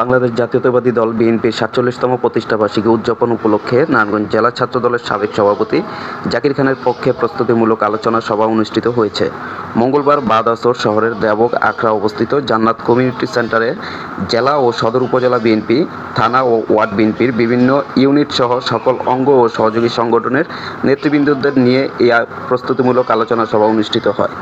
বাংলাদেশ জাতীয়তাবাদী দল বিএনপির সাতচল্লিশতম প্রতিষ্ঠাবার্ষিকী উদযাপন উপলক্ষে নারায়ণগঞ্জ জেলা ছাত্র দলের সাবেক সভাপতি জাকির খানের পক্ষে প্রস্তুতিমূলক আলোচনা সভা অনুষ্ঠিত হয়েছে। মঙ্গলবার বাদ আসর শহরের দেবক আখড়া অবস্থিত জান্নাত কমিউনিটি সেন্টারে জেলা ও সদর উপজেলা বিএনপি, থানা ও ওয়ার্ড বিএনপির বিভিন্ন ইউনিট সহ সকল অঙ্গ ও সহযোগী সংগঠনের নেতৃবৃন্দদের নিয়ে এই প্রস্তুতিমূলক আলোচনা সভা অনুষ্ঠিত হয়।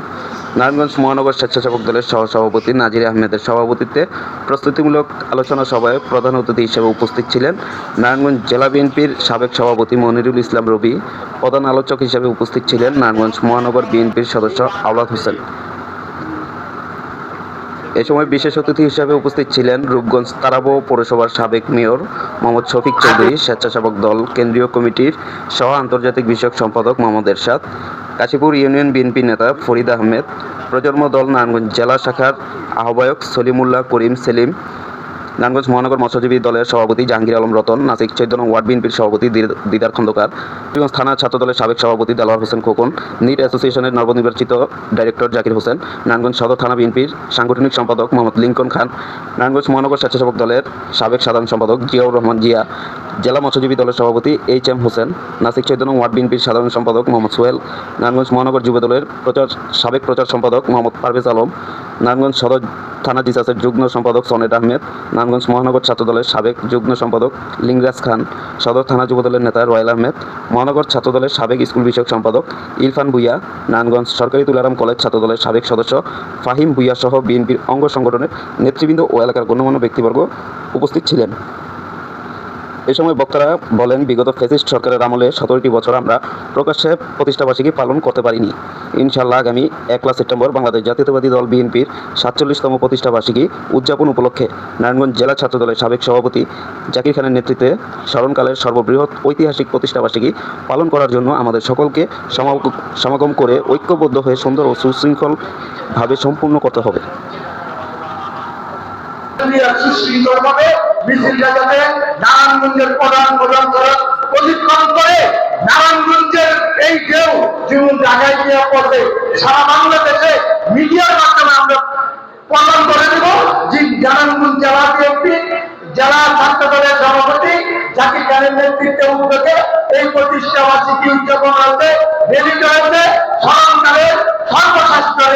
নারায়ণগঞ্জ মহানগর স্বেচ্ছাসেবক দলের সহসভাপতি নাজির আহমেদের সভাপতিত্বে প্রস্তুতিমূলক আলোচনা সভায় প্রধান অতিথি হিসেবে উপস্থিত ছিলেন নারায়ণগঞ্জ জেলা বিএনপির সাবেক সভাপতি মনিরুল ইসলাম রবি, প্রধান আলোচক হিসেবে উপস্থিত ছিলেন নারায়ণগঞ্জ মহানগর বিএনপির সদস্য আওলাদ হোসেন। এ সময় বিশেষ অতিথি হিসেবে উপস্থিত ছিলেন রূপগঞ্জ তারাবো পৌরসভার সাবেক মেয়র মোহাম্মদ শফিক চৌধুরী, স্বেচ্ছাসেবক দল কেন্দ্রীয় কমিটির সহ আন্তর্জাতিক বিষয়ক সম্পাদক মোহাম্মদ এরশাদ কাশীপুর ইউনিয়ন বিএনপি নেতা ফরিদ আহমেদ, প্রজন্ম দল নারায়ণগঞ্জ জেলা শাখার আহ্বায়ক সলিমুল্লাহ করিম সেলিম নারায়ণগঞ্জ মহানগর মৎস্যজীবী দলের সভাপতি জাহাঙ্গীর আলম রতন, নাসিক চৈতন্য ওয়ার্ড বিএনপির সভাপতি দিদার খন্দকার হবিগঞ্জ থানা ছাত্র দলের সাবেক সভাপতি দেলোয়ার হোসেন খোকন, নিট অ্যাসোসিয়েশনের নবনির্বাচিত ডাইরেক্টর জাকির হোসেন, নারায়ণগঞ্জ সদর থানা বিএনপির সাংগঠনিক সম্পাদক মোহাম্মদ লিঙ্কন খান, নারায়ণগঞ্জ মহানগর স্বেচ্ছাসেবক দলের সাবেক সাধারণ সম্পাদক জিয়াউর রহমান জিয়া, জেলা মৎস্যজীবী দলের সভাপতি H M Hossain, Nasik Chaitanya ward বিএনপির সাধারণ সম্পাদক মোহাম্মদ সোহেল, নারায়ণগঞ্জ মহানগর যুব দলের প্রচার, সাবেক প্রচার সম্পাদক মোহাম্মদ পারভেজ আলম, নারায়ণগঞ্জ সদর থানা জিসাসের যুগ্ম সম্পাদক সনেট আহমেদ, নারায়ণগঞ্জ মহানগর ছাত্র দলের সাবেক যুগ্ম সম্পাদক লিঙ্গরাজ খান, সদর থানা যুবদলের নেতা রয়েল আহমেদ, মহানগর ছাত্র দলের সাবেক স্কুল বিষয়ক সম্পাদক ইরফান ভুইয়া, নারায়ণগঞ্জ সরকারি তুলারাম কলেজ ছাত্র দলের সাবেক সদস্য ফাহিম ভুইয়া সহ বিএনপির অঙ্গ সংগঠনের নেতৃবৃন্দ ও এলাকার গণ্যমান্য ব্যক্তিবর্গ উপস্থিত ছিলেন। এ সময় বক্তারা বলেন, বিগত ফেসিস্ট সরকারের আমলে সতেরোটি বছর আমরা প্রকাশ্যে প্রতিষ্ঠাবার্ষিকী পালন করতে পারিনি। ইনশাল্লাহ আগামী একলা সেপ্টেম্বর বাংলাদেশ জাতীয়তাবাদী দল বিএনপির সাতচল্লিশতম প্রতিষ্ঠাবার্ষিকী উদযাপন উপলক্ষে নারায়ণগঞ্জ জেলা ছাত্র দলের সাবেক সভাপতি জাকির খানের নেতৃত্বে স্মরণকালের সর্ববৃহৎ ঐতিহাসিক প্রতিষ্ঠাবার্ষিকী পালন করার জন্য আমাদের সকলকে সমাগম করে ঐক্যবদ্ধ হয়ে সুন্দর ও সুশৃঙ্খলভাবে সম্পূর্ণ করতে হবে। নারায়ণগঞ্জের প্রধান প্রধান করার প্রশিক্ষণ করে নারায়ণগঞ্জের এই ঢেউ যেমন জায়গায় গিয়ে পড়বে। সারা বাংলাদেশে মিডিয়ার মাধ্যমে আমরা প্রমাণ করে দেব যে নারায়ণগঞ্জ জেলা বিএনপি, জেলা ছাত্র দলের সভাপতি জাকির খানের নেতৃত্বে উদ্যোগে এই প্রতিষ্ঠা বার্ষিকী উদযাপন হয়েছে মিলিত হয়েছে স্মরণকালের সর্বশাস্ত্রের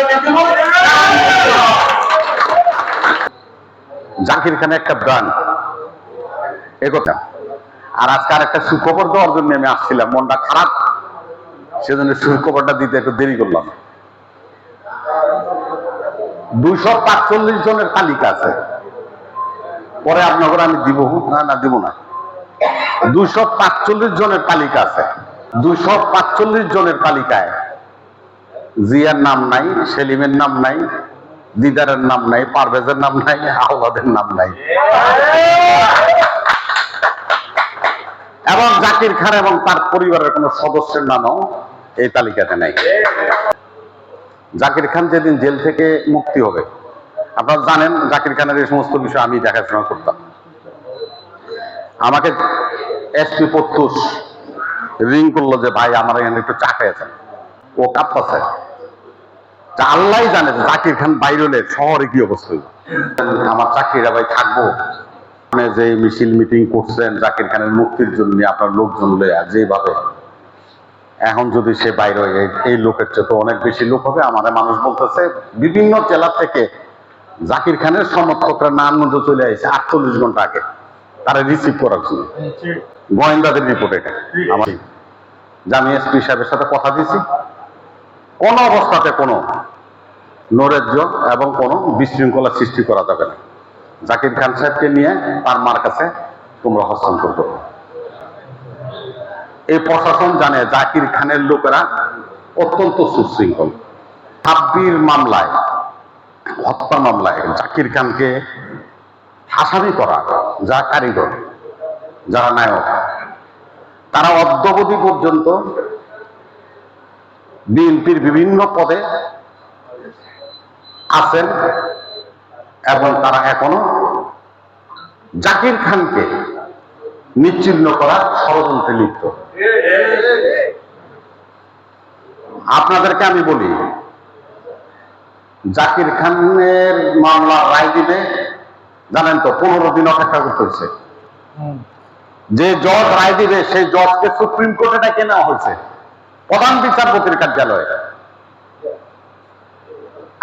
জাকির খান একটা ব্রান্ড একথা আর আজকে একটা সুখবর দেওয়ার জন্য আমি আসছিলাম, মনটা খারাপ। সেজন্য সুখবরটা দিতে একটু দেরি করলাম। দুইশো পাঁচচল্লিশ জনের তালিকা আছে। পরে আপনাকে আমি দিব না না দিব না। দুইশো পাঁচচল্লিশ জনের তালিকা আছে। দুইশো পাঁচচল্লিশ জনের তালিকায় জিয়ার নাম নাই, সেলিমের নাম নাই, দিদারের নাম নাই, পারভেজের নাম নাই, আহ্লাদের নাম নাই। এবং জাকির খান এবং তার পরিবারের কোন সদস্যের নামও এই তালিকাতে নাই। জাকির খান যেদিন জেল থেকে মুক্তি হবে, আপনারা জানেন জাকির খানের এই সমস্ত বিষয় আমি দেখাশোনা করতাম। আমাকে এসপি প্রত্যুষ রিং করল যে, ভাই, আমার এখানে একটু চা খেয়েছেন ও কাঁপতাছে আল্লাহ জানে জাকির খান বাইরে শহরে কি অবস্থা আমার চাকরিরা ভাই থাকব। যে মিছিল মিটিং করছেন জাকির খানের মুক্তির জন্য আপনার লোকজন লইয়া যেভাবে। এখন যদি সে বাইরে হয় এই- লোকের চেয়ে তো অনেক বেশি লোক হবে। আমাদের মানুষ বলতেছে, বিভিন্ন জেলা থেকে জাকির খানের সমর্থকরা নারায়ণগঞ্জ চলে আসছে আটচল্লিশ ঘণ্টা আগে। তারা রিসিভ করার জন্য। গোয়েন্দাদের রিপোর্ট এটা। আমার যে এসপি সাহেবের সাথে কথা দিয়েছি। কোন অবস্থাতে কোনো নৈরাজ্য এবং কোনো বিশৃঙ্খলা সৃষ্টি করা যাবে না। জাকির খান সাহেবকে নিয়ে তার মার কাছে তোমরা হস্তান্তর করো। এই প্রশাসন জানে জাকির খানের লোকেরা অত্যন্ত সুশৃঙ্খল। ছাব্বির মামলায়, হত্যা মামলায় জাকির খানকে আসামি করা যা কারিগর যারা নায়ক, তারা অদ্যবধি পর্যন্ত বিএনপির বিভিন্ন পদে আছেন। এবং তারা এখনও জাকির খানকে নিচ্ছিন্ন করার ষড়যন্ত্রে লিপ্ত। আপনাদেরকে আমি বলি জাকির খানের মামলা রায় দিবে জানেন তো পনেরো দিন অপেক্ষা করতে হয়েছে। যে জজ রায় দিবে সেই জজকে সুপ্রিম কোর্টে ডেকে নেওয়া হয়েছে প্রধান বিচারপতির কার্যালয়ে।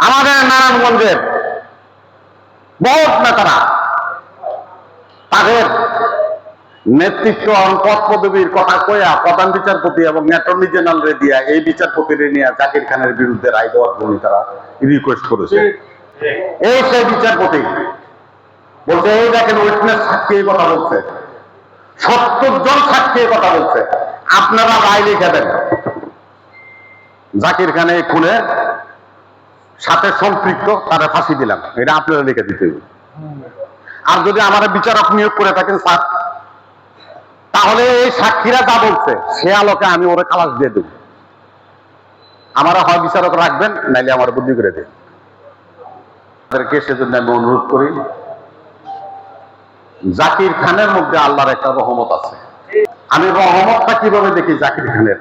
আমাদের নারায়ণগঞ্জের বহুত নেতারা তাদের নেতৃত্ব এবং পদ পদবীর কথা কয়া প্রধান বিচারপতি এবং অ্যাটর্নি জেনারেল রে দিয়া এই বিচারপতিরে নিয়ে জাকির খানের বিরুদ্ধে রায় দেওয়ার জন্য তারা রিকোয়েস্ট করেছে। এই সেই বিচারপতি বলছে, এই দেখেন উইটনেস সাক্ষী এই কথা বলছে। সত্তর জন সাক্ষী এই কথা বলছে। আপনারা রায় লিখে দেন। জাকির খানে এই খুনে সাথে সম্পৃক্ত, তারা ফাঁসি দিলাম। এটা আপনারা লিখে দিতে আর যদি আমার বিচারক নিয়োগ করে থাকেন, স্যার, তাহলে এই সাক্ষীরা যা বলছে, সে আলোকে আমি ওরে খালাস দিয়ে দেব। আমার হয় বিচারক রাখবেন, নাইলে আমার বুদ্ধি করে দেন তাদেরকে সেজন্য আমি অনুরোধ করি, জাকির খানের মধ্যে আল্লাহর একটা রহমত আছে। আমি রহমতটা কীভাবে দেখি জাকির খানের?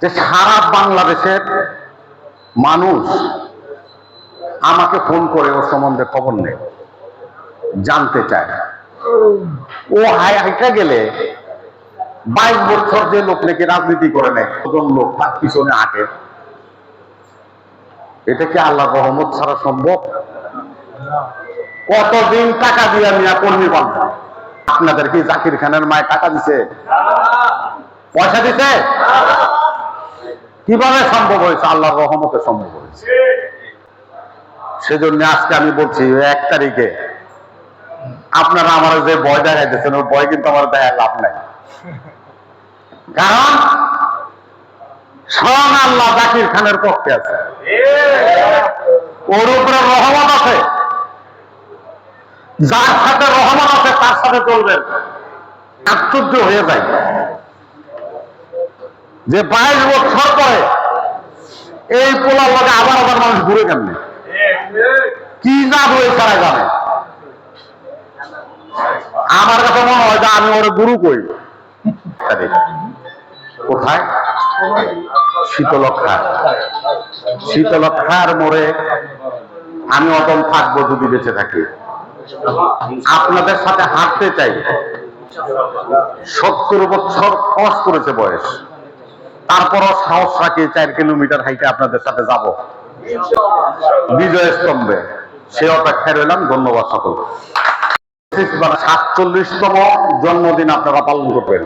যে সারা বাংলাদেশের মানুষ আমাকে ফোন করে ওর সম্বন্ধে খবর নেই জানতে চায়। ও হাই হাইটা গেলে বাইশ বছর যে লোক নাকি রাজনীতি করে নেয় লোক তার পিছনে আটে। এটা কি আল্লাহ রহমত ছাড়া সম্ভব? কতদিন টাকা দিয়ে মিয়া কর্মী বান্ধব আপনাদের কি জাকির খানের মায় টাকা দিছে। পয়সা দিছে? কীভাবে সম্ভব হয়েছে? আল্লাহর রহমতে সম্ভব হয়েছে। সেজন্য আজকে আমি বলছি, এক তারিখে আপনারা আমার যে ভয় দেখাইতেছেন, ওই ভয় কিন্তু আমার দেখা লাভ নাই। কারণ স্বয়ং আল্লাহ জাকির খানের পক্ষে আছে। ওর উপরে রহমত আছে। যার সাথে রহমত আছে, তার সাথে চলবেন। আশ্চর্য হয়ে যায়। যে বাইশ বছর পরে এই পোলার লগে আবার আবার মানুষ ঘুরে কেমনে? কি না এই তারা জানে? আমার কাছে মনে হয় যে আমি ওরে গুরু কই? কোথায়? শীতলক্ষা শীতলক্ষার মোড়ে আমি অদম থাকব যদি বেঁচে থাকি। আপনাদের সাথে হাঁটতে চাই। সত্তর বছর ক্রস করেছে বয়স। তারপরও সাহস রাখি চার কিলোমিটার হাইটে আপনাদের সাথে যাব। বিজয় স্তম্ভে সে অপেক্ষায় রইলাম, ধন্যবাদ সকল সাতচল্লিশতম জন্মদিন আপনারা পালন করবেন।